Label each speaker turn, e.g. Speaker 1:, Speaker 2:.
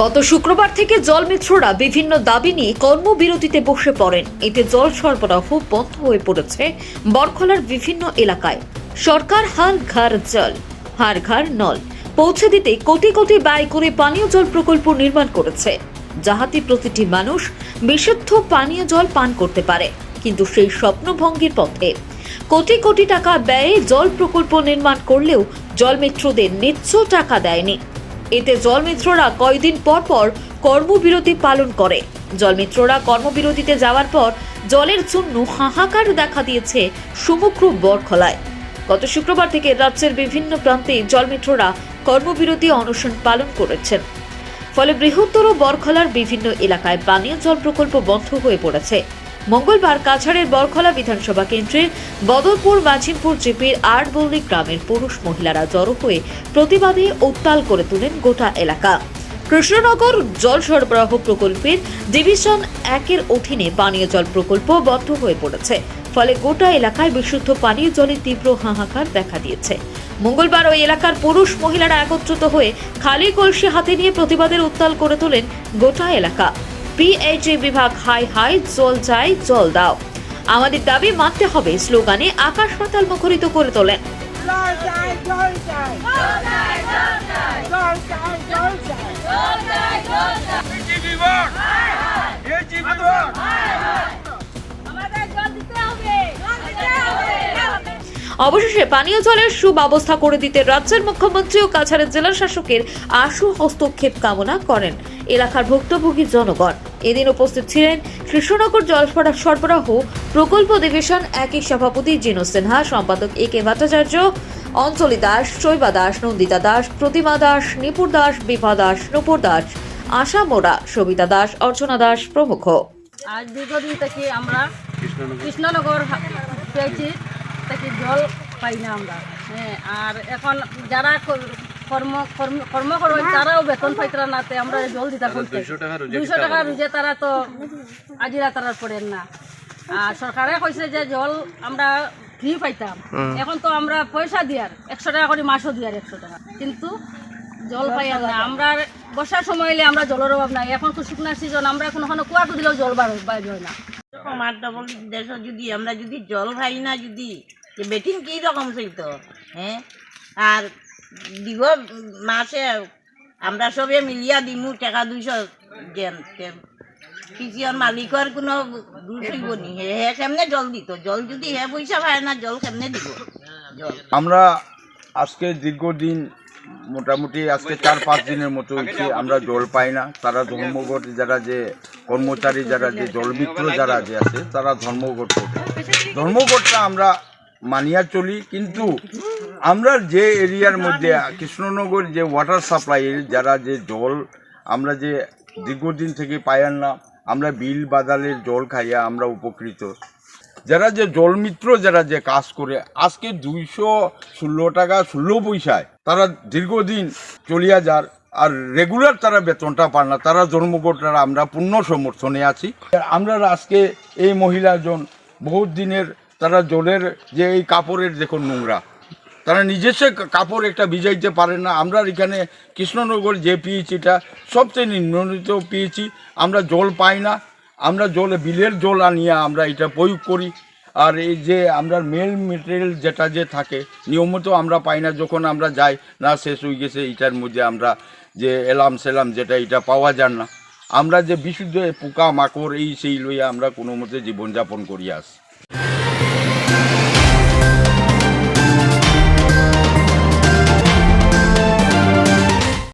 Speaker 1: গত শুক্রবার থেকে জল মিত্ররা বিভিন্ন দাবি নিয়ে কর্মবিরতিতে বসে পড়েন। এতে জল সরবরাহ বন্ধ হয়ে পড়েছে বরখলার বিভিন্ন এলাকায়। সরকার হার ঘর জল, হার ঘর নল। পৌঁছে দিতে কোটি কোটি ব্যয় করে পানীয় জল প্রকল্প নির্মাণ করেছে। যাহাতে প্রতিটি মানুষ বিশুদ্ধ পানীয় জল পান করতে পারে। কিন্তু সেই স্বপ্নভঙ্গের পথে। কোটি কোটি টাকা ব্যয়ে জল প্রকল্প নির্মাণ করলেও জলমিত্রদের ন্যায্য টাকা দেয়নি। এতে জলমিত্ররা কয়েকদিন পর পর কর্মবিরতি পালন করে। জলমিত্ররা কর্মবিরতিতে যাওয়ার পর জলের জন্য হাহাকার দেখা দিয়েছে সমগ্র বরখলায়। গত শুক্রবার থেকে রাজ্যের বিভিন্ন প্রান্তে জলমিত্ররা কর্মবিরতি অনশন পালন করেছেন। ফলে বৃহত্তর বরখলার বিভিন্ন এলাকায় পানীয় জল প্রকল্প বন্ধ হয়ে পড়েছে। মঙ্গলবার কাছাড়ের বরখলা বিধানসভা কেন্দ্রের বদরপুর মাঝিমপুর জিপির আটবল্লি গ্রামের পুরুষ মহিলারা জড়ো হয়ে প্রতিবাদে উত্তাল করে তোলেন গোটা এলাকা। কৃষ্ণনগর জল সরবরাহ প্রকল্পের ডিভিশন একের অধীনে পানীয় জল প্রকল্প বন্ধ হয়ে পড়েছে। ফলে গোটা এলাকায় বিশুদ্ধ পানীয় জলের তীব্র হাহাকার দেখা দিয়েছে। মঙ্গলবার ওই এলাকার পুরুষ মহিলারা একত্রিত হয়ে খালি কলসি হাতে নিয়ে প্রতিবাদের উত্তাল করে তোলেন গোটা এলাকা। পিএইচই বিভাগ হাই হাই জল চাই জল দাও। আমাদের দাবি মানতে হবে স্লোগানে আকাশ পাতাল মুখরিত করে তোলেন।
Speaker 2: জল
Speaker 1: অবশেষে পানীয় জলের সুব্যবস্থা করে দিতে রাজ্যের মুখ্যমন্ত্রী ও কাছাড়ের জেলা শাসকের আশু হস্তক্ষেপ কামনা করেন। এলাকার ভুক্তভোগী জনগণ। এদিন উপস্থিত ছিলেন কৃষ্ণনগর জল সরবরাহ- প্রকল্প ডিভিশন একই সভাপতি জিনু সিনহা সম্পাদক এ কে ভট্টাচার্য অঞ্জলি দাস শৈবা দাস নন্দিতা দাস প্রতিমা দাস নিপুর দাস বিভা দাস নূপুর দাস আশা মোড়া সবিতা দাস অর্চনা দাস প্রমুখ।
Speaker 3: আজ দীর্ঘদিন থেকে আমরা কৃষ্ণনগর পেয়েছি। থেকে জল পাই না আমরা। হ্যাঁ আর এখন যারা কর্ম কর্ম কর্ম করবে তারাও বেতন পাইতরা নাতে আমরা জল দিতে করতে দুইশো টাকা রুজে তারা তো আজিরা তারা পড়েন না। আর সরকারে কইছে যে জল আমরা ফ্রি পাইতাম। এখন তো আমরা পয়সা দিয়ার একশো টাকা করে মাসও দিয়ার একশো টাকা। কিন্তু জল পাই আর না। আমরা বর্ষার সময় এলে আমরা জলের অভাব নাই। এখন তো শুকনার সিজন আমরা এখন ওখানে কুয়াটু দিলেও জল বার হয় না।
Speaker 4: এরকম আর ডবল দেশ, যদি আমরা যদি জল ভাই না যদি, যে বেটিং কী রকম চলত হ্যাঁ আর দিব মাসে আমরা সবে মিলিয়া দিমু টাকা দুইশো পিছিয়র মালিকর কোনো দূর হইব নি। হে কেমনে জল দিত? জল যদি হে পয়সা পায় না, জল কেমনে দিব? জল।
Speaker 5: আমরা আজকে দীর্ঘদিন মোটামুটি আজকে চার, পাঁচ দিনের মতো হচ্ছে আমরা জল পাই না। তারা ধর্মঘট যারা যে কর্মচারী, যারা যে জলমিত্র যারা যে আছে, তারা ধর্মঘট করে ধর্মঘটটা আমরা মানিয়া চলি, কিন্তু আমরা যে এরিয়ার মধ্যে, কৃষ্ণনগর যে ওয়াটার সাপ্লাই যারা যে জল, আমরা যে দীর্ঘদিন থেকে পাইয়ার না, আমরা বিল বাদালের জল খাইয়া আমরা উপকৃত। যারা যে জলমিত্র, যারা যে কাজ করে, আজকে দুইশো ষোলো টাকা ষোলো পয়সায় তারা দীর্ঘদিন চলিয়া যার, আর রেগুলার তারা বেতনটা পান না, তারা জন্মগোটারা আমরা পূর্ণ সমর্থনে আছি। আমরা আজকে এই মহিলাজন বহুত দিনের তারা জলের যে এই কাপড়ের দেখুন নোংরা, তারা নিজস্ব কাপড় একটা ভিজাইতে পারে না। আমরা এখানে কৃষ্ণনগর যে পিএইচিটা সবচেয়ে নিম্নলিত পিএইচি আমরা জল পাই না। আমরা জলে, বিলের জল আনিয়া আমরা এটা প্রয়োগ করি। আর এই যে আমরা মেল মেটেরিয়াল যেটা যে থাকে, নিয়মিত আমরা পাই না, যখন আমরা যাই, না শেষ হয়ে গেছে, এটার মধ্যে আমরা যে এলাম সেলাম যেটা, এটা পাওয়া যায় না। আমরা যে বিশুদ্ধ পোকা, মাকড়, এই সেই লইয়া আমরা কোনো মতে জীবনযাপন করি আসি।